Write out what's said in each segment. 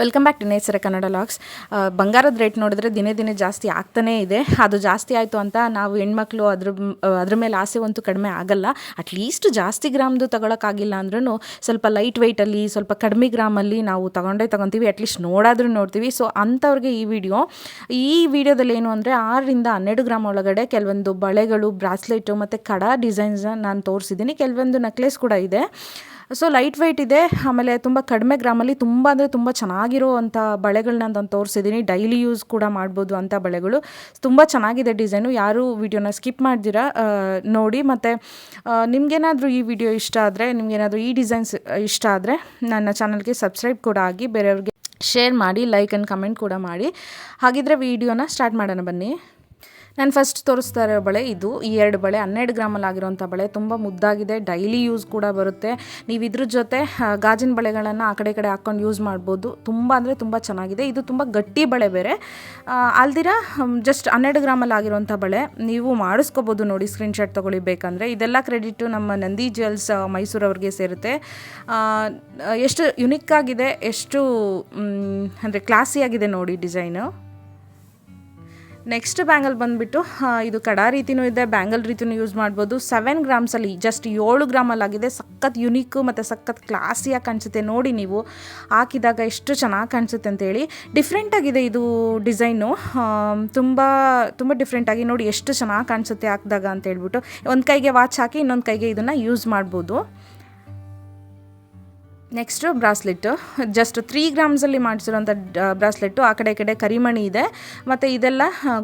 Welcome back to Nesara Kannada LOX ಬಂಗಾರದ rate ನೋಡಿದ್ರೆ ದಿನೇ ದಿನೇ ಜಾಸ್ತಿ ಆಗ್ತಾನೇ ಇದೆ. ಅದು ಜಾಸ್ತಿ ಆಯಿತು ಅಂತ ನಾವು ಹೆಣ್ಮಕ್ಳು ಅದ್ರ ಅದ್ರ ಮೇಲೆ ಆಸೆ ಅಂತೂ ಕಡಿಮೆ ಆಗಲ್ಲ. ಅಟ್ಲೀಸ್ಟ್ ಜಾಸ್ತಿ ಗ್ರಾಮ್ದು ತಗೊಳಕ್ಕಾಗಿಲ್ಲ ಅಂದ್ರೂ ಸ್ವಲ್ಪ ಲೈಟ್ ವೆಯ್ಟಲ್ಲಿ ಸ್ವಲ್ಪ ಕಡಿಮೆ ಗ್ರಾಮಲ್ಲಿ ನಾವು ತಗೊಂಡೇ ತಗೊತೀವಿ. ಅಟ್ಲೀಸ್ಟ್ ನೋಡಾದ್ರೂ ನೋಡ್ತೀವಿ. ಸೊ ಅಂಥವ್ರಿಗೆ ಈ ವಿಡಿಯೋ ಈ ವಿಡಿಯೋದಲ್ಲಿ ಏನು ಅಂದರೆ ಆರರಿಂದ ಹನ್ನೆರಡು ಗ್ರಾಮ್ ಒಳಗಡೆ ಕೆಲವೊಂದು ಬಳೆಗಳು ಬ್ರಾಸ್ಲೆಟು ಮತ್ತು ಕಡ ಡಿಸೈನ್ಸ್ನ ನಾನು ತೋರಿಸಿದ್ದೀನಿ. ಕೆಲವೊಂದು ನೆಕ್ಲೆಸ್ ಕೂಡ ಇದೆ. ಸೊ ಲೈಟ್ ವೆಯ್ಟ್ ಇದೆ. ಆಮೇಲೆ ತುಂಬ ಕಡಿಮೆ ಗ್ರಾಮಲ್ಲಿ ತುಂಬ ಅಂದರೆ ತುಂಬ ಚೆನ್ನಾಗಿರೋ ಅಂಥ ಬಳೆಗಳನ್ನ ನಾನು ತೋರಿಸಿದ್ದೀನಿ ಡೈಲಿ ಯೂಸ್ ಕೂಡ ಮಾಡ್ಬೋದು ಅಂಥ ಬಳೆಗಳು. ತುಂಬ ಚೆನ್ನಾಗಿದೆ ಡಿಸೈನು ಯಾರು ವಿಡಿಯೋನ ಸ್ಕಿಪ್ ಮಾಡ್ದಿರಾ ನೋಡಿ. ಮತ್ತು ನಿಮಗೇನಾದರೂ ಈ ವಿಡಿಯೋ ಇಷ್ಟ ಆದರೆ, ನಿಮಗೇನಾದರೂ ಈ ಡಿಸೈನ್ಸ್ ಇಷ್ಟ ಆದರೆ, ನನ್ನ ಚಾನಲ್ಗೆ ಸಬ್ಸ್ಕ್ರೈಬ್ ಕೂಡ ಆಗಿ, ಬೇರೆಯವ್ರಿಗೆ ಶೇರ್ ಮಾಡಿ ಲೈಕ್ ಆ್ಯಂಡ್ ಕಮೆಂಟ್ ಕೂಡ ಮಾಡಿ. ಹಾಗಿದ್ರೆ ವಿಡಿಯೋನ ಸ್ಟಾರ್ಟ್ ಮಾಡೋಣ ಬನ್ನಿ. ನಾನು ಫಸ್ಟ್ ತೋರಿಸ್ತಾ ಇರೋ ಬಳೆ. ಇದು ಈ ಎರಡು ಬಳೆ. ಹನ್ನೆರಡು ಗ್ರಾಮಲ್ಲಿ ಆಗಿರೋಂಥ ಬಳೆ. ತುಂಬ ಮುದ್ದಾಗಿದೆ. ಡೈಲಿ ಯೂಸ್ ಕೂಡ ಬರುತ್ತೆ. ನೀವು ಇದ್ರ ಜೊತೆ ಗಾಜಿನ ಬಳೆಗಳನ್ನು ಆ ಕಡೆ ಕಡೆ ಹಾಕ್ಕೊಂಡು ಯೂಸ್ ಮಾಡ್ಬೋದು. ತುಂಬ ಅಂದರೆ ತುಂಬ ಚೆನ್ನಾಗಿದೆ. ಇದು ತುಂಬ ಗಟ್ಟಿ ಬಳೆ ಬೇರೆ. ಅಲ್ದಿರ ಜಸ್ಟ್ ಹನ್ನೆರಡು ಗ್ರಾಮಲ್ಲಿ ಆಗಿರೋಂಥ ಬಳೆ. ನೀವು ಮಾಡಿಸ್ಕೋಬೋದು ನೋಡಿ ಸ್ಕ್ರೀನ್ಶಾಟ್ ತೊಗೊಳ್ಳಿ ಬೇಕಂದರೆ ಇದೆಲ್ಲ ಕ್ರೆಡಿಟು ನಮ್ಮ ನಂದಿ ಜ್ಯುವೆಲ್ಸ್ ಮೈಸೂರವ್ರಿಗೆ ಸೇರುತ್ತೆ. ಎಷ್ಟು ಯುನಿಕ್ ಆಗಿದೆ, ಎಷ್ಟು ಅಂದರೆ ಕ್ಲಾಸಿಯಾಗಿದೆ ನೋಡಿ ಡಿಸೈನು ನೆಕ್ಸ್ಟ್ ಬ್ಯಾಂಗಲ್ ಬಂದುಬಿಟ್ಟು ಇದು ಕಡಾ ರೀತಿನೂ ಇದೆ ಬ್ಯಾಂಗಲ್ ರೀತಿನೂ ಯೂಸ್ ಮಾಡ್ಬೋದು. ಸೆವೆನ್ ಗ್ರಾಮ್ಸಲ್ಲಿ ಜಸ್ಟ್ ಏಳು ಗ್ರಾಮಲ್ಲಾಗಿದೆ ಸಖತ್ ಯುನೀಕು ಮತ್ತು ಸಖತ್ ಕ್ಲಾಸಿಯಾಗಿ ಕಾಣಿಸುತ್ತೆ. ನೋಡಿ ನೀವು, ಹಾಕಿದಾಗ ಎಷ್ಟು ಚೆನ್ನಾಗಿ ಕಾಣಿಸುತ್ತೆ ಅಂತೇಳಿ ಡಿಫ್ರೆಂಟಾಗಿದೆ ಇದು ಡಿಸೈನು ತುಂಬ ತುಂಬ ಡಿಫ್ರೆಂಟಾಗಿ ನೋಡಿ ಎಷ್ಟು ಚೆನ್ನಾಗಿ ಕಾಣಿಸುತ್ತೆ ಹಾಕಿದಾಗ ಅಂತ ಹೇಳ್ಬಿಟ್ಟು. ಒಂದು ಕೈಗೆ ವಾಚ್ ಹಾಕಿ, ಇನ್ನೊಂದು ಕೈಗೆ ಇದನ್ನು ಯೂಸ್ ಮಾಡ್ಬೋದು. ನೆಕ್ಸ್ಟು ಬ್ರಾಸ್ಲೆಟ್ಟು ಜಸ್ಟ್ ತ್ರೀ ಗ್ರಾಮ್ಸಲ್ಲಿ ಮಾಡಿಸಿರೋಂಥ ಬ್ರಾಸ್ಲೆಟ್ಟು ಆ ಕಡೆ ಕಡೆ ಕರಿಮಣಿ ಇದೆ. ಮತ್ತು ಇದೆಲ್ಲ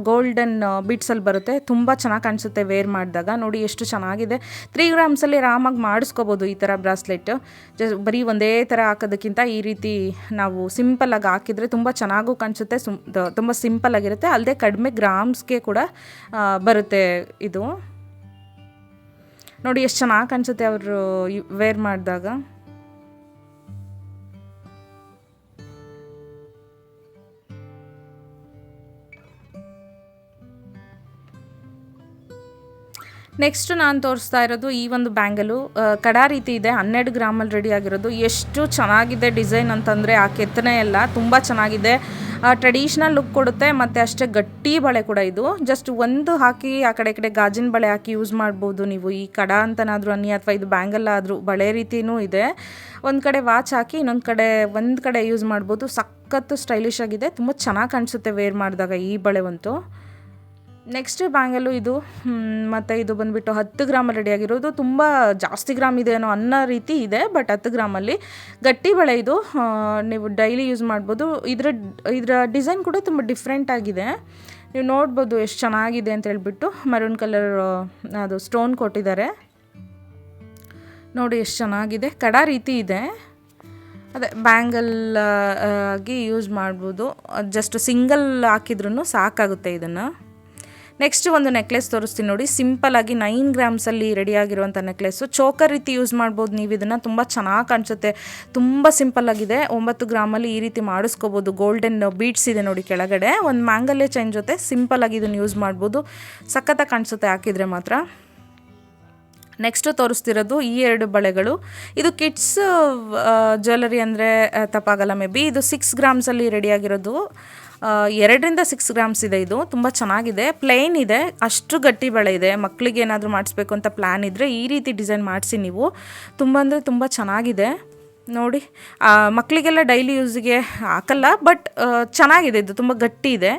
ಗೋಲ್ಡನ್ ಬಿಟ್ಸಲ್ಲಿ ಬರುತ್ತೆ. ತುಂಬ ಚೆನ್ನಾಗಿ ಕಾಣಿಸುತ್ತೆ ವೇರ್ ಮಾಡಿದಾಗ. ನೋಡಿ ಎಷ್ಟು ಚೆನ್ನಾಗಿದೆ. ತ್ರೀ ಗ್ರಾಮ್ಸಲ್ಲಿ ಆರಾಮಾಗಿ ಮಾಡಿಸ್ಕೋಬೋದು ಈ ಥರ ಬ್ರಾಸ್ಲೆಟ್ಟು ಜಸ್ಟ್ ಬರೀ ಒಂದೇ ಥರ ಹಾಕೋದಕ್ಕಿಂತ ಈ ರೀತಿ ನಾವು ಸಿಂಪಲಾಗಿ ಹಾಕಿದರೆ ತುಂಬ ಚೆನ್ನಾಗೂ ಕಾಣಿಸುತ್ತೆ. ಸುಮ್ ತುಂಬ ಸಿಂಪಲ್ ಆಗಿರುತ್ತೆ. ಅಲ್ಲದೆ ಕಡಿಮೆ ಗ್ರಾಮ್ಸ್ಗೆ ಕೂಡ ಬರುತ್ತೆ ಇದು. ನೋಡಿ ಎಷ್ಟು ಚೆನ್ನಾಗಿ ಕಾಣಿಸುತ್ತೆ ಅವರು ವೇರ್ ಮಾಡಿದಾಗ. ನೆಕ್ಸ್ಟ್ ನಾನು ತೋರಿಸ್ತಾ ಇರೋದು ಈ ಒಂದು ಬ್ಯಾಂಗಲು ಕಡಾ ರೀತಿ ಇದೆ, ಹನ್ನೆರಡು ಗ್ರಾಮಲ್ಲಿ ರೆಡಿ ಆಗಿರೋದು. ಎಷ್ಟು ಚೆನ್ನಾಗಿದೆ ಡಿಸೈನ್ ಅಂತಂದರೆ ಆ ಕೆತ್ತನೆ ಎಲ್ಲ ತುಂಬ ಚೆನ್ನಾಗಿದೆ. ಟ್ರೆಡಿಷ್ನಲ್ ಲುಕ್ ಕೊಡುತ್ತೆ, ಮತ್ತು ಅಷ್ಟೇ ಗಟ್ಟಿ ಬಳೆ ಕೂಡ ಇದು. ಜಸ್ಟ್ ಒಂದು ಹಾಕಿ ಆ ಕಡೆ ಕಡೆ ಗಾಜಿನ ಬಳೆ ಹಾಕಿ ಯೂಸ್ ಮಾಡ್ಬೋದು ನೀವು. ಈ ಕಡ ಅಂತನಾದರೂ ಅನ್ನಿ ಅಥವಾ ಇದು ಬ್ಯಾಂಗಲ್ ಆದರೂ ಬಳೆ ರೀತಿಯೂ ಇದೆ. ಒಂದು ಕಡೆ ವಾಚ್ ಹಾಕಿ, ಇನ್ನೊಂದು ಕಡೆ, ಒಂದು ಕಡೆ ಯೂಸ್ ಮಾಡ್ಬೋದು. ಸಖತ್ತು ಸ್ಟೈಲಿಶ್ ಆಗಿದೆ. ತುಂಬ ಚೆನ್ನಾಗಿ ಕಾಣಿಸುತ್ತೆ ವೇರ್ ಮಾಡಿದಾಗ ಈ ಬಳೆ ಅಂತೂ. ನೆಕ್ಸ್ಟ್ ಬ್ಯಾಂಗಲು ಇದು ಮತ್ತು ಇದು ಬಂದುಬಿಟ್ಟು ಹತ್ತು ಗ್ರಾಮಲ್ಲಿ ರೆಡಿ ಆಗಿರೋದು. ತುಂಬ ಜಾಸ್ತಿ ಗ್ರಾಮ್ ಇದೆ ಅನ್ನೋ ಅನ್ನೋ ರೀತಿ ಇದೆ ಬಟ್ ಹತ್ತು ಗ್ರಾಮಲ್ಲಿ. ಗಟ್ಟಿ ಬಳೆ ಇದು ನೀವು ಡೈಲಿ ಯೂಸ್ ಮಾಡ್ಬೋದು. ಇದರ ಇದರ ಡಿಸೈನ್ ಕೂಡ ತುಂಬ ಡಿಫ್ರೆಂಟ್ ಆಗಿದೆ. ನೀವು ನೋಡ್ಬೋದು ಎಷ್ಟು ಚೆನ್ನಾಗಿದೆ ಅಂತ ಹೇಳ್ಬಿಟ್ಟು ಮರೂನ್ ಕಲರ್ ಅದು ಸ್ಟೋನ್ ಕೊಟ್ಟಿದ್ದಾರೆ. ನೋಡಿ ಎಷ್ಟು ಚೆನ್ನಾಗಿದೆ. ಕಡ ರೀತಿ ಇದೆ. ಅದೇ ಬ್ಯಾಂಗಲ್ ಆಗಿ ಯೂಸ್ ಮಾಡ್ಬೋದು. ಜಸ್ಟ್ ಸಿಂಗಲ್ ಹಾಕಿದ್ರೂ ಸಾಕಾಗುತ್ತೆ ಇದನ್ನು. ನೆಕ್ಸ್ಟ್ ಒಂದು ನೆಕ್ಲೆಸ್ ತೋರಿಸ್ತೀನಿ ನೋಡಿ. ಸಿಂಪಲ್ ಆಗಿ ನೈನ್ ರೆಡಿ ಆಗಿರುವಂತ ನೆಕ್ಲೆಸ್ಸು ಚೋಕರ್ ರೀತಿ ಯೂಸ್ ಮಾಡ್ಬೋದು ನೀವು ಇದನ್ನು. ತುಂಬ ಚೆನ್ನಾಗಿ ಕಾಣಿಸುತ್ತೆ. ತುಂಬ ಸಿಂಪಲ್ ಆಗಿದೆ. ಒಂಬತ್ತು ಗ್ರಾಮಲ್ಲಿ ಈ ರೀತಿ ಮಾಡಿಸ್ಕೋಬೋದು. ಗೋಲ್ಡನ್ ಬೀಟ್ಸ್ ಇದೆ ನೋಡಿ ಕೆಳಗಡೆ. ಒಂದು ಮ್ಯಾಂಗಲ್ಯ ಚೈನ್ ಜೊತೆ ಸಿಂಪಲ್ ಆಗಿ ಇದನ್ನು ಯೂಸ್ ಮಾಡ್ಬೋದು. ಸಖತ್ತಾಗಿ ಕಾಣಿಸುತ್ತೆ ಹಾಕಿದರೆ ಮಾತ್ರ. ನೆಕ್ಸ್ಟು ತೋರಿಸ್ತಿರೋದು ಈ ಎರಡು ಬಳೆಗಳು. ಇದು ಕಿಡ್ಸ್ ಜ್ಯುವೆಲರಿ ಅಂದರೆ ತಪ್ಪಾಗಲ್ಲ ಮೇ ಬಿ ಇದು ಸಿಕ್ಸ್ ಗ್ರಾಮ್ಸಲ್ಲಿ ರೆಡಿಯಾಗಿರೋದು ಎರಡರಿಂದ ಸಿಕ್ಸ್ ಗ್ರಾಮ್ಸ್ ಇದೆ ಇದು. ತುಂಬ ಚೆನ್ನಾಗಿದೆ. ಪ್ಲೇನ್ ಇದೆ. ಅಷ್ಟು ಗಟ್ಟಿ ಬಳೆ ಇದೆ. ಮಕ್ಕಳಿಗೆ ಏನಾದರೂ ಮಾಡಿಸ್ಬೇಕು ಅಂತ ಪ್ಲ್ಯಾನ್ ಇದ್ದರೆ ಈ ರೀತಿ ಡಿಸೈನ್ ಮಾಡಿಸಿ ನೀವು. ತುಂಬ ಅಂದರೆ ತುಂಬ ಚೆನ್ನಾಗಿದೆ. ನೋಡಿ ಮಕ್ಕಳಿಗೆಲ್ಲ ಡೈಲಿ ಯೂಸಿಗೆ ಹಾಕಲ್ಲ ಬಟ್ ಚೆನ್ನಾಗಿದೆ ಇದು. ತುಂಬ ಗಟ್ಟಿ ಇದೆ.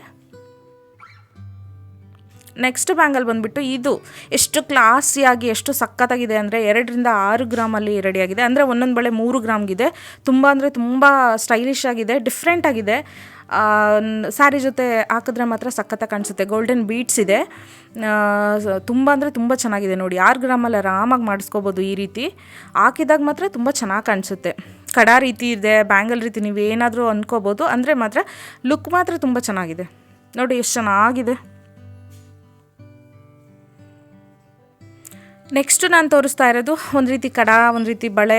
ನೆಕ್ಸ್ಟ್ ಬ್ಯಾಂಗಲ್ ಬಂದುಬಿಟ್ಟು ಇದು. ಎಷ್ಟು ಕ್ಲಾಸಿಯಾಗಿ ಎಷ್ಟು ಸಖತ್ತಾಗಿದೆ ಅಂದರೆ ಎರಡರಿಂದ ಆರು ಗ್ರಾಮಲ್ಲಿ ರೆಡಿಯಾಗಿದೆ ಅಂದರೆ ಒಂದೊಂದು ಬಳೆ ಮೂರು ಗ್ರಾಮ್ಗಿದೆ ತುಂಬ ಅಂದರೆ ತುಂಬ ಸ್ಟೈಲಿಶ್ ಆಗಿದೆ. ಡಿಫ್ರೆಂಟ್ ಆಗಿದೆ. ಸ್ಯಾರಿ ಜೊತೆ ಹಾಕಿದ್ರೆ ಮಾತ್ರ ಸಖತ್ತಾಗಿ ಕಾಣಿಸುತ್ತೆ. ಗೋಲ್ಡನ್ ಬೀಟ್ಸ್ ಇದೆ. ತುಂಬ ಅಂದರೆ ತುಂಬ ಚೆನ್ನಾಗಿದೆ ನೋಡಿ. ಆರು ಗ್ರಾಮಲ್ಲಿ ಆರಾಮಾಗಿ ಮಾಡಿಸ್ಕೋಬೋದು ಈ ರೀತಿ. ಹಾಕಿದಾಗ ಮಾತ್ರ ತುಂಬ ಚೆನ್ನಾಗಿ ಕಾಣಿಸುತ್ತೆ. ಕಡ ರೀತಿ ಇದೆ ಬ್ಯಾಂಗಲ್ ರೀತಿ, ನೀವು ಏನಾದರೂ ಅಂದ್ಕೋಬೋದು ಅಂದರೆ ಮಾತ್ರ ಲುಕ್ ಮಾತ್ರ ತುಂಬ ಚೆನ್ನಾಗಿದೆ. ನೋಡಿ, ಎಷ್ಟು ಚೆನ್ನಾಗಿದೆ. ನೆಕ್ಸ್ಟ್ ನಾನು ತೋರಿಸ್ತಾ ಇರೋದು ಒಂದು ರೀತಿ ಕಡ, ಒಂದು ರೀತಿ ಬಳೆ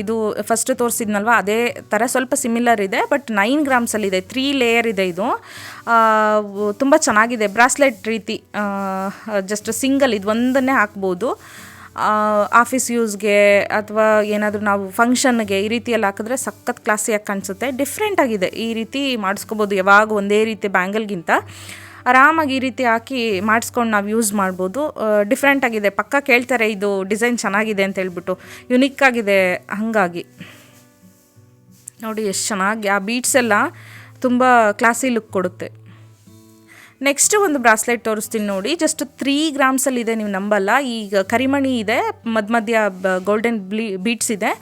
ಇದು ಫಸ್ಟ್ ತೋರಿಸಿದ್ನಲ್ವ, ಅದೇ ಥರ ಸ್ವಲ್ಪ ಸಿಮಿಲರ್ ಇದೆ ಬಟ್ ನೈನ್ ಗ್ರಾಮ್ಸಲ್ಲಿ ಇದೆ ತ್ರೀ ಲೇಯರ್ ಇದೆ ಇದು. ತುಂಬ ಚೆನ್ನಾಗಿದೆ, ಬ್ರಾಸ್ಲೆಟ್ ರೀತಿ ಜಸ್ಟ್ ಸಿಂಗಲ್ ಇದು ಒಂದನ್ನೇ ಹಾಕ್ಬೋದು. ಆಫೀಸ್ ಯೂಸ್ಗೆ ಅಥವಾ ಏನಾದರೂ ನಾವು ಫಂಕ್ಷನ್ಗೆ ಈ ರೀತಿಯಲ್ಲಿ ಹಾಕಿದ್ರೆ ಸಖತ್ ಕ್ಲಾಸಿಯಾಗಿ ಕಾಣಿಸುತ್ತೆ. ಡಿಫ್ರೆಂಟಾಗಿದೆ ಈ ರೀತಿ ಮಾಡಿಸ್ಕೋಬೋದು ಯಾವಾಗ ಒಂದೇ ರೀತಿ ಬ್ಯಾಂಗಲ್ಗಿಂತ ಆರಾಮಾಗಿ ಈ ರೀತಿ ಹಾಕಿ ಮಾಡಿಸ್ಕೊಂಡು ನಾವು ಯೂಸ್ ಮಾಡ್ಬೋದು. ಡಿಫ್ರೆಂಟ್ ಆಗಿದೆ. ಪಕ್ಕ ಕೇಳ್ತಾರೆ, ಇದು ಡಿಸೈನ್ ಚೆನ್ನಾಗಿದೆ ಅಂತ ಹೇಳ್ಬಿಟ್ಟು. ಯುನಿಕ್ ಆಗಿದೆ ಹಾಗಾಗಿ. ನೋಡಿ, ಎಷ್ಟು ಚೆನ್ನಾಗಿ. ಆ ಬೀಟ್ಸ್ ಎಲ್ಲ ತುಂಬ ಕ್ಲಾಸಿ ಲುಕ್ ಕೊಡುತ್ತೆ. ನೆಕ್ಸ್ಟ್ ಒಂದು ಬ್ರಾಸ್ಲೆಟ್ ತೋರಿಸ್ತೀನಿ ನೋಡಿ. ಜಸ್ಟ್ ತ್ರೀ ಗ್ರಾಮ್ಸಲ್ಲಿದೆ ನೀವು ನಂಬಲ್ಲ. ಈಗ ಕರಿಮಣಿ ಇದೆ ಮಧ್ಯ ಮಧ್ಯ ಗೋಲ್ಡನ್ ಬ್ಲೀ ಬೀಟ್ಸ್ ಇದೆ.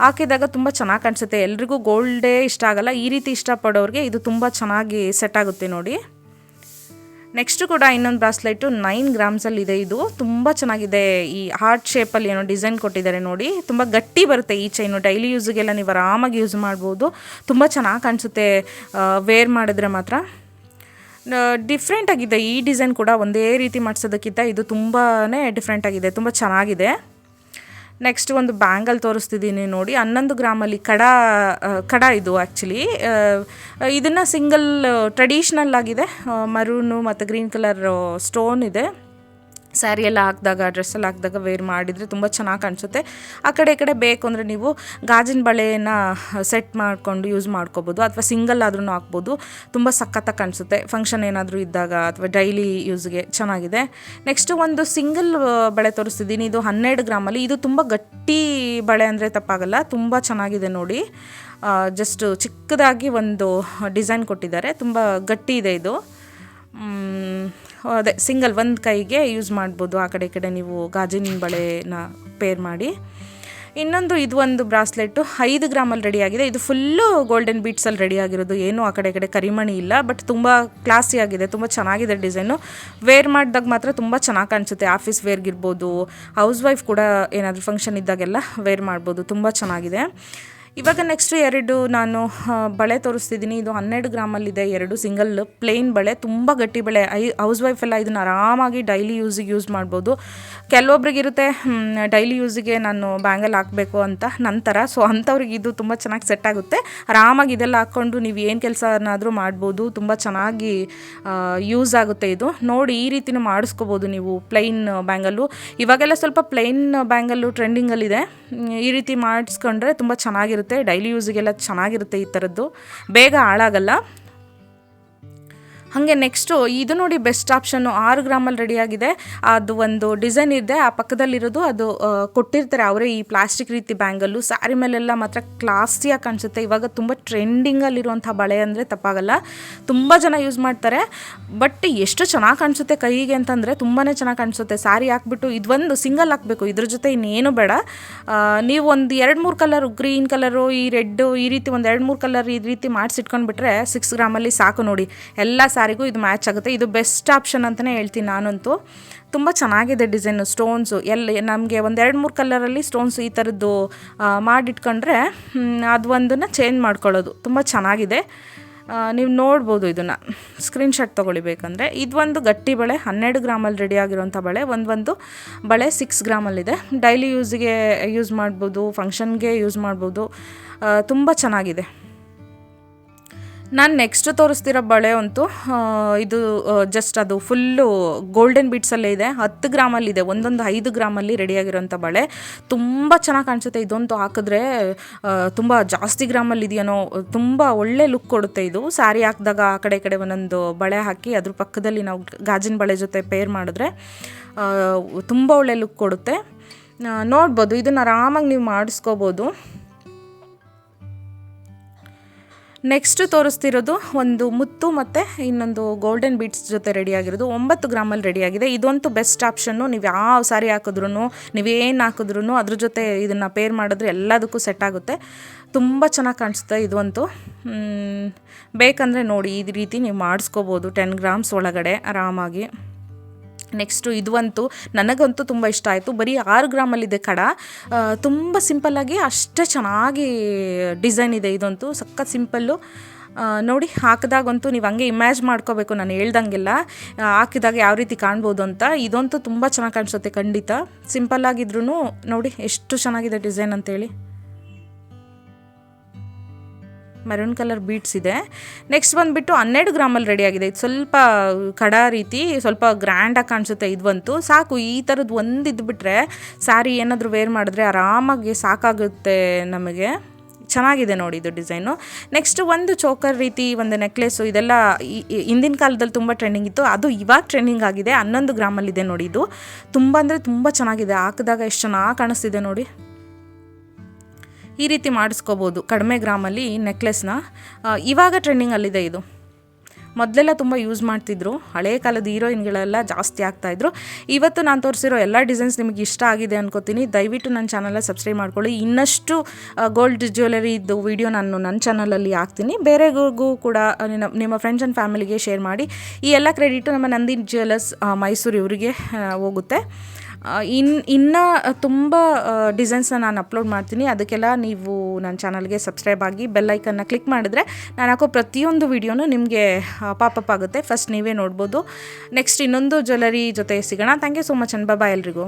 ಹಾಕಿದಾಗ ತುಂಬ ಚೆನ್ನಾಗಿ ಕಾಣಿಸುತ್ತೆ. ಎಲ್ರಿಗೂ ಗೋಲ್ಡೇ ಇಷ್ಟ ಆಗಲ್ಲ. ಈ ರೀತಿ ಇಷ್ಟಪಡೋರಿಗೆ ಇದು ತುಂಬ ಚೆನ್ನಾಗಿ ಸೆಟ್ ಆಗುತ್ತೆ ನೋಡಿ. ನೆಕ್ಸ್ಟ್ ಕೂಡ ಇನ್ನೊಂದು ಬ್ರಾಸ್ಲೆಟು ನೈನ್ ಗ್ರಾಮ್ಸಲ್ಲಿ ಇದೆ ಇದು. ತುಂಬ ಚೆನ್ನಾಗಿದೆ ಈ ಹಾರ್ಟ್ ಶೇಪಲ್ಲಿ ಏನೋ ಡಿಸೈನ್ ಕೊಟ್ಟಿದ್ದಾರೆ ನೋಡಿ. ತುಂಬ ಗಟ್ಟಿ ಬರುತ್ತೆ ಈ ಚೈನು. ಡೈಲಿ ಯೂಸ್ಗೆಲ್ಲ ನೀವು ಆರಾಮಾಗಿ ಯೂಸ್ ಮಾಡ್ಬೋದು. ತುಂಬ ಚೆನ್ನಾಗಿ ಕಾಣಿಸುತ್ತೆ. ವೇರ್ ಮಾಡಿದ್ರೆ ಮಾತ್ರ. ಡಿಫ್ರೆಂಟ್ ಆಗಿದೆ. ಈ ಡಿಸೈನ್ ಕೂಡ ಒಂದೇ ರೀತಿ ಮಾಡಿಸೋದಕ್ಕಿಂತ ಇದು ತುಂಬಾ ಡಿಫ್ರೆಂಟ್ ಆಗಿದೆ. ತುಂಬ ಚೆನ್ನಾಗಿದೆ. ನೆಕ್ಸ್ಟ್ ಒಂದು ಬ್ಯಾಂಗಲ್ ತೋರಿಸ್ತಿದ್ದೀನಿ ನೋಡಿ. ಹನ್ನೊಂದು ಗ್ರಾಮಲ್ಲಿ ಕಡ ಕಡ ಇದು ಆ್ಯಕ್ಚುಲಿ ಇದನ್ನು ಸಿಂಗಲ್ ಟ್ರೆಡಿಷ್ನಲ್ ಆಗಿದೆ. ಮರೂನು ಮತ್ತು ಗ್ರೀನ್ ಕಲರ್ ಸ್ಟೋನ್ ಇದೆ. ಸ್ಯಾರಿ ಎಲ್ಲ ಹಾಕಿದಾಗ, ಡ್ರೆಸ್ಸಲ್ಲಿ ಹಾಕಿದಾಗ ವೇರ್ ಮಾಡಿದರೆ ತುಂಬ ಚೆನ್ನಾಗಿ ಕಾಣಿಸುತ್ತೆ. ಆ ಕಡೆ ಈ ಕಡೆ ಬೇಕು ಅಂದರೆ ನೀವು ಗಾಜಿನ ಬಳೆಯನ್ನು ಸೆಟ್ ಮಾಡಿಕೊಂಡು ಯೂಸ್ ಮಾಡ್ಕೋಬೋದು. ಅಥವಾ ಸಿಂಗಲ್ ಆದ್ರೂ ಹಾಕ್ಬೋದು. ತುಂಬ ಸಖತ್ತಾಗಿ ಕಾಣಿಸುತ್ತೆ. ಫಂಕ್ಷನ್ ಏನಾದರೂ ಇದ್ದಾಗ ಅಥವಾ ಡೈಲಿ ಯೂಸ್ಗೆ ಚೆನ್ನಾಗಿದೆ. ನೆಕ್ಸ್ಟ್ ಒಂದು ಸಿಂಗಲ್ ಬಳೆ ತೋರಿಸ್ತಿದ್ದೀನಿ. ಇದು ಹನ್ನೆರಡು ಗ್ರಾಮಲ್ಲಿ. ಇದು ತುಂಬ ಗಟ್ಟಿ ಬಳೆ ಅಂದರೆ ತಪ್ಪಾಗಲ್ಲ. ತುಂಬ ಚೆನ್ನಾಗಿದೆ ನೋಡಿ. ಜಸ್ಟ್ ಚಿಕ್ಕದಾಗಿ ಒಂದು ಡಿಸೈನ್ ಕೊಟ್ಟಿದ್ದಾರೆ. ತುಂಬ ಗಟ್ಟಿ ಇದೆ ಇದು. ಅದೇ ಸಿಂಗಲ್ ಒಂದು ಕೈಗೆ ಯೂಸ್ ಮಾಡ್ಬೋದು. ಆ ಕಡೆ ಈ ಕಡೆ ನೀವು ಗಾಜಿನ ಬಳೆನ ಪೇರ್ ಮಾಡಿ. ಇನ್ನೊಂದು ಇದು ಒಂದು ಬ್ರಾಸ್ಲೆಟ್ಟು ಐದು ಗ್ರಾಮಲ್ಲಿ ರೆಡಿಯಾಗಿದೆ ಇದು ಫುಲ್ಲು ಗೋಲ್ಡನ್ ಬೀಟ್ಸಲ್ಲಿ ರೆಡಿ ಆಗಿರೋದು. ಏನು ಆ ಕಡೆ ಕಡೆ ಕರಿಮಣಿ ಇಲ್ಲ ಬಟ್ ತುಂಬ ಕ್ಲಾಸಿ ಆಗಿದೆ. ತುಂಬ ಚೆನ್ನಾಗಿದೆ ಡಿಸೈನು ವೇರ್ ಮಾಡಿದಾಗ ಮಾತ್ರ ತುಂಬ ಚೆನ್ನಾಗಿ ಕಾಣಿಸುತ್ತೆ. ಆಫೀಸ್ ವೇರ್ಗಿರ್ಬೋದು ಹೌಸ್ ವೈಫ್ ಕೂಡ ಏನಾದರೂ ಫಂಕ್ಷನ್ ಇದ್ದಾಗೆಲ್ಲ ವೇರ್ ಮಾಡ್ಬೋದು. ತುಂಬ ಚೆನ್ನಾಗಿದೆ. ಇವಾಗ ನೆಕ್ಸ್ಟ್ ಎರಡು ನಾನು ಬಳೆ ತೋರಿಸ್ತಿದ್ದೀನಿ. ಇದು ಹನ್ನೆರಡು ಗ್ರಾಮಲ್ಲಿದೆ, ಎರಡು ಸಿಂಗಲ್ ಪ್ಲೇನ್ ಬಳೆ, ತುಂಬ ಗಟ್ಟಿ ಬಳೆ. ಐ ಹೌಸ್ ವೈಫ್ ಎಲ್ಲ ಇದನ್ನು ಆರಾಮಾಗಿ ಡೈಲಿ ಯೂಸಿಗೆ ಯೂಸ್ ಮಾಡ್ಬೋದು. ಕೆಲವೊಬ್ರಿಗಿರುತ್ತೆ ಡೈಲಿ ಯೂಸಿಗೆ ನಾನು ಬ್ಯಾಂಗಲ್ ಹಾಕಬೇಕು ಅಂತ ನಂತರ. ಸೊ ಅಂಥವ್ರಿಗೆ ಇದು ತುಂಬ ಚೆನ್ನಾಗಿ ಸೆಟ್ ಆಗುತ್ತೆ. ಆರಾಮಾಗಿ ಇದೆಲ್ಲ ಹಾಕ್ಕೊಂಡು ನೀವು ಏನು ಕೆಲಸನಾದರೂ ಮಾಡ್ಬೋದು. ತುಂಬ ಚೆನ್ನಾಗಿ ಯೂಸ್ ಆಗುತ್ತೆ ಇದು. ನೋಡಿ, ಈ ರೀತಿನೂ ಮಾಡಿಸ್ಕೋಬೋದು ನೀವು ಪ್ಲೈನ್ ಬ್ಯಾಂಗಲ್ಲು ಇವಾಗೆಲ್ಲ ಸ್ವಲ್ಪ ಪ್ಲೈನ್ ಬ್ಯಾಂಗಲ್ಲು ಟ್ರೆಂಡಿಂಗಲ್ಲಿದೆ ಈ ರೀತಿ ಮಾಡಿಸ್ಕೊಂಡ್ರೆ ತುಂಬ ಚೆನ್ನಾಗಿರುತ್ತೆ. ಡೈಲಿ ಯೂಸಿಗೆಲ್ಲ ಚೆನ್ನಾಗಿರುತ್ತೆ ಈ ಥರದ್ದು ಬೇಗ ಹಾಳಾಗಲ್ಲ. ಹಾಗೆ ನೆಕ್ಸ್ಟು ಇದು ನೋಡಿ ಬೆಸ್ಟ್ ಆಪ್ಷನ್ನು ಆರು ಗ್ರಾಮಲ್ಲಿ ರೆಡಿಯಾಗಿದೆ ಅದು ಒಂದು ಡಿಸೈನ್ ಇದೆ, ಆ ಪಕ್ಕದಲ್ಲಿರೋದು ಅದು ಕೊಟ್ಟಿರ್ತಾರೆ ಅವರೇ ಈ ಪ್ಲಾಸ್ಟಿಕ್ ರೀತಿ ಬ್ಯಾಂಗಲ್ಲು ಸ್ಯಾರಿ ಮೇಲೆಲ್ಲ ಮಾತ್ರ ಕ್ಲಾಸಿಯಾಗಿ ಕಾಣಿಸುತ್ತೆ. ಇವಾಗ ತುಂಬ ಟ್ರೆಂಡಿಂಗಲ್ಲಿರುವಂಥ ಬಳೆ ಅಂದರೆ ತಪ್ಪಾಗಲ್ಲ. ತುಂಬ ಜನ ಯೂಸ್ ಮಾಡ್ತಾರೆ. ಬಟ್ ಎಷ್ಟು ಚೆನ್ನಾಗಿ ಕಾಣಿಸುತ್ತೆ ಕೈಗೆ ಅಂತಂದರೆ ತುಂಬಾ ಚೆನ್ನಾಗಿ ಕಾಣಿಸುತ್ತೆ. ಸ್ಯಾರಿ ಹಾಕ್ಬಿಟ್ಟು ಇದೊಂದು ಸಿಂಗಲ್ ಹಾಕಬೇಕು. ಇದ್ರ ಜೊತೆ ಇನ್ನೇನು ಬೇಡ. ನೀವು ಒಂದು ಎರಡು ಮೂರು ಕಲರು ಗ್ರೀನ್ ಕಲರು ಈ ರೆಡ್ಡು ಈ ರೀತಿ ಒಂದು ಎರಡು ಮೂರು ಕಲರ್ ಈ ರೀತಿ ಮಾಡಿಸಿಟ್ಕೊಂಡ್ಬಿಟ್ರೆ ಸಿಕ್ಸ್ ಗ್ರಾಮಲ್ಲಿ ಸಾಕು ನೋಡಿ. ಎಲ್ಲ ಸ್ಯಾರಿಗೂ ಇದು ಮ್ಯಾಚ್ ಆಗುತ್ತೆ. ಇದು ಬೆಸ್ಟ್ ಆಪ್ಷನ್ ಅಂತಲೇ ಹೇಳ್ತೀನಿ ನಾನಂತೂ. ತುಂಬ ಚೆನ್ನಾಗಿದೆ ಡಿಸೈನು ಸ್ಟೋನ್ಸು ಎಲ್ಲ, ನಮಗೆ ಒಂದೆರಡು ಮೂರು ಕಲರಲ್ಲಿ ಸ್ಟೋನ್ಸ್ ಈ ಥರದ್ದು ಮಾಡಿಟ್ಕೊಂಡ್ರೆ ಅದು ಒಂದನ್ನು ಚೇಂಜ್ ಮಾಡ್ಕೊಳ್ಳೋದು. ತುಂಬ ಚೆನ್ನಾಗಿದೆ. ನೀವು ನೋಡ್ಬೋದು ಇದನ್ನು. ಸ್ಕ್ರೀನ್ಶಾಟ್ ತೊಗೊಳಿಬೇಕಂದ್ರೆ. ಇದೊಂದು ಗಟ್ಟಿ ಬಳೆ, ಹನ್ನೆರಡು ಗ್ರಾಮಲ್ಲಿ ರೆಡಿ ಆಗಿರೋಂಥ ಬಳೆ. ಒಂದು ಒಂದು ಬಳೆ ಸಿಕ್ಸ್ ಗ್ರಾಮಲ್ಲಿದೆ. ಡೈಲಿ ಯೂಸ್ಗೆ ಯೂಸ್ ಮಾಡ್ಬೋದು ಫಂಕ್ಷನ್ಗೆ ಯೂಸ್ ಮಾಡ್ಬೋದು. ತುಂಬ ಚೆನ್ನಾಗಿದೆ. ನಾನು ನೆಕ್ಸ್ಟ್ ತೋರಿಸ್ತಿರೋ ಬಳೆ ಅಂತೂ ಇದು ಜಸ್ಟ್ ಅದು ಫುಲ್ಲು ಗೋಲ್ಡನ್ ಬೀಟ್ಸಲ್ಲೇ ಇದೆ. ಹತ್ತು ಗ್ರಾಮಲ್ಲಿದೆ ಒಂದೊಂದು ಐದು ಗ್ರಾಮಲ್ಲಿ ರೆಡಿಯಾಗಿರೋಂಥ ಬಳೆ. ತುಂಬ ಚೆನ್ನಾಗಿ ಕಾಣಿಸುತ್ತೆ. ಇದಂತೂ ಹಾಕಿದ್ರೆ ತುಂಬ ಜಾಸ್ತಿ ಗ್ರಾಮಲ್ಲಿ ಇದೆಯೇನೋ, ತುಂಬ ಒಳ್ಳೆ ಲುಕ್ ಕೊಡುತ್ತೆ ಇದು. ಸ್ಯಾರಿ ಹಾಕಿದಾಗ ಆ ಕಡೆ ಕಡೆ ಒಂದೊಂದು ಬಳೆ ಹಾಕಿ, ಅದ್ರ ಪಕ್ಕದಲ್ಲಿ ನಾವು ಗಾಜಿನ ಬಳೆ ಜೊತೆ ಪೇರ್ ಮಾಡಿದ್ರೆ ತುಂಬ ಒಳ್ಳೆ ಲುಕ್ ಕೊಡುತ್ತೆ. ನೋಡ್ಬೋದು, ಇದನ್ನು ಆರಾಮಾಗಿ ನೀವು ಮಾಡಿಸ್ಕೋಬೋದು. ನೆಕ್ಸ್ಟ್ ತೋರಿಸ್ತಿರೋದು ಒಂದು ಮುತ್ತು ಮತ್ತು ಇನ್ನೊಂದು ಗೋಲ್ಡನ್ ಬೀಟ್ಸ್ ಜೊತೆ ರೆಡಿಯಾಗಿರೋದು ಒಂಬತ್ತು ಗ್ರಾಮಲ್ಲಿ ರೆಡಿಯಾಗಿದೆ ಇದಂತೂ ಬೆಸ್ಟ್ ಆಪ್ಷನ್ನು ನೀವು ಯಾವ ಸಾರಿ ಹಾಕಿದ್ರೂ ನೀವೇನು ಹಾಕಿದ್ರೂ ಅದ್ರ ಜೊತೆ ಇದನ್ನು ಪೇರ್ ಮಾಡಿದ್ರೆ ಎಲ್ಲದಕ್ಕೂ ಸೆಟ್ ಆಗುತ್ತೆ. ತುಂಬ ಚೆನ್ನಾಗಿ ಕಾಣಿಸುತ್ತೆ ಇದಂತೂ. ಬೇಕಂದರೆ ನೋಡಿ, ಈ ರೀತಿ ನೀವು ಮಾಡಿಸ್ಕೋಬೋದು. ಟೆನ್ ಗ್ರಾಮ್ಸ್ ಒಳಗಡೆ ಆರಾಮಾಗಿ. ನೆಕ್ಸ್ಟು ಇದುವಂತೂ ನನಗಂತೂ ತುಂಬ ಇಷ್ಟ ಆಯಿತು. ಬರೀ ಆರು ಗ್ರಾಮಲ್ಲಿದೆ ಕಡ. ತುಂಬ ಸಿಂಪಲ್ಲಾಗಿ ಅಷ್ಟೇ ಚೆನ್ನಾಗಿ ಡಿಸೈನ್ ಇದೆ ಇದಂತೂ. ಸಖತ್ ಸಿಂಪಲ್ಲು. ನೋಡಿ ಹಾಕಿದಾಗಂತೂ ನೀವು ಹಂಗೆ ಇಮ್ಯಾಜ್ ಮಾಡ್ಕೋಬೇಕು, ನಾನು ಹೇಳ್ದಂಗೆಲ್ಲ. ಹಾಕಿದಾಗ ಯಾವ ರೀತಿ ಕಾಣ್ಬೋದು ಅಂತ. ಇದಂತೂ ತುಂಬ ಚೆನ್ನಾಗಿ ಕಾಣಿಸುತ್ತೆ ಖಂಡಿತ. ಸಿಂಪಲ್ಲಾಗಿದ್ರೂ ನೋಡಿ ಎಷ್ಟು ಚೆನ್ನಾಗಿದೆ ಡಿಸೈನ್ ಅಂತೇಳಿ. ಮೆರೂನ್ ಕಲರ್ ಬೀಟ್ಸ್ ಇದೆ. ನೆಕ್ಸ್ಟ್ ಬಂದುಬಿಟ್ಟು ಹನ್ನೆರಡು ಗ್ರಾಮಲ್ಲಿ ರೆಡಿಯಾಗಿದೆ ಇದು ಸ್ವಲ್ಪ ಕಡ ರೀತಿ, ಸ್ವಲ್ಪ ಗ್ರ್ಯಾಂಡಾಗಿ ಕಾಣಿಸುತ್ತೆ ಇದು ಬಂತು ಸಾಕು, ಈ ಥರದ್ದು ಒಂದು ಇದ್ಬಿಟ್ರೆ ಸ್ಯಾರಿ ಏನಾದರೂ ವೇರ್ ಮಾಡಿದ್ರೆ ಆರಾಮಾಗಿ ಸಾಕಾಗುತ್ತೆ ನಮಗೆ. ಚೆನ್ನಾಗಿದೆ ನೋಡಿ ಇದು ಡಿಸೈನು. ನೆಕ್ಸ್ಟ್ ಒಂದು ಚೋಕರ್ ರೀತಿ, ಒಂದು ನೆಕ್ಲೆಸ್ಸು ಇದೆಲ್ಲ ಹಿಂದಿನ ಕಾಲದಲ್ಲಿ ತುಂಬ ಟ್ರೆಂಡಿಂಗ್ ಇತ್ತು. ಅದು ಇವಾಗ ಟ್ರೆಂಡಿಂಗ್ ಆಗಿದೆ. ಹನ್ನೊಂದು ಗ್ರಾಮಲ್ಲಿದೆ ನೋಡಿ ಇದು. ತುಂಬ ಅಂದರೆ ತುಂಬ ಚೆನ್ನಾಗಿದೆ. ಹಾಕಿದಾಗ ಎಷ್ಟು ಚೆನ್ನಾಗಿ ಕಾಣಿಸ್ತಿದೆ ನೋಡಿ. ಈ ರೀತಿ ಮಾಡಿಸ್ಕೋಬೋದು ಕಡಿಮೆ ಗ್ರಾಮಲ್ಲಿ ನೆಕ್ಲೆಸ್ನ. ಇವಾಗ ಟ್ರೆಂಡಿಂಗಲ್ಲಿದೆ ಇದು. ಮೊದಲೆಲ್ಲ ತುಂಬ ಯೂಸ್ ಮಾಡ್ತಿದ್ರು. ಹಳೆ ಕಾಲದ ಹೀರೋಯಿನ್ಗಳೆಲ್ಲ ಜಾಸ್ತಿ ಆಗ್ತಾಯಿದ್ರು ಇವತ್ತು ನಾನು ತೋರಿಸಿರೋ ಎಲ್ಲ ಡಿಸೈನ್ಸ್ ನಿಮಗೆ ಇಷ್ಟ ಆಗಿದೆ ಅನ್ಕೋತೀನಿ. ದಯವಿಟ್ಟು ನನ್ನ ಚಾನಲ್ನ ಸಬ್ಸ್ಕ್ರೈಬ್ ಮಾಡ್ಕೊಳ್ಳಿ. ಇನ್ನಷ್ಟು ಗೋಲ್ಡ್ ಜ್ಯುವೆಲರಿದು ವಿಡಿಯೋ ನಾನು ನನ್ನ ಚಾನಲಲ್ಲಿ ಹಾಕ್ತೀನಿ. ಬೇರೆಗೂ ಕೂಡ ನಿಮ್ಮ ಫ್ರೆಂಡ್ಸ್ ಆ್ಯಂಡ್ ಫ್ಯಾಮಿಲಿಗೆ ಶೇರ್ ಮಾಡಿ. ಈ ಎಲ್ಲ ಕ್ರೆಡಿಟು ನಮ್ಮ ನಂದಿನಿ ಜ್ಯುವೆಲರ್ಸ್ ಮೈಸೂರು ಇವರಿಗೆ ಹೋಗುತ್ತೆ. ಇನ್ನು ತುಂಬ ಡಿಸೈನ್ಸ್ನ ನಾನು ಅಪ್ಲೋಡ್ ಮಾಡ್ತೀನಿ. ಅದಕ್ಕೆಲ್ಲ ನೀವು ನನ್ನ ಚಾನಲ್ಗೆ ಸಬ್ಸ್ಕ್ರೈಬ್ ಆಗಿ ಬೆಲ್ ಐಕನ್ನ ಕ್ಲಿಕ್ ಮಾಡಿದ್ರೆ ನಾನು ಹಾಕೋ ಪ್ರತಿಯೊಂದು ವಿಡಿಯೋನು ನಿಮಗೆ ಪಾಪಪ್ ಆಗುತ್ತೆ. ಫಸ್ಟ್ ನೀವೇ ನೋಡ್ಬೋದು. ನೆಕ್ಸ್ಟ್ ಇನ್ನೊಂದು ಜ್ಯುವೆಲರಿ ಜೊತೆ ಸಿಗೋಣ. Thank you so much and bye ಎಲ್ರಿಗೂ.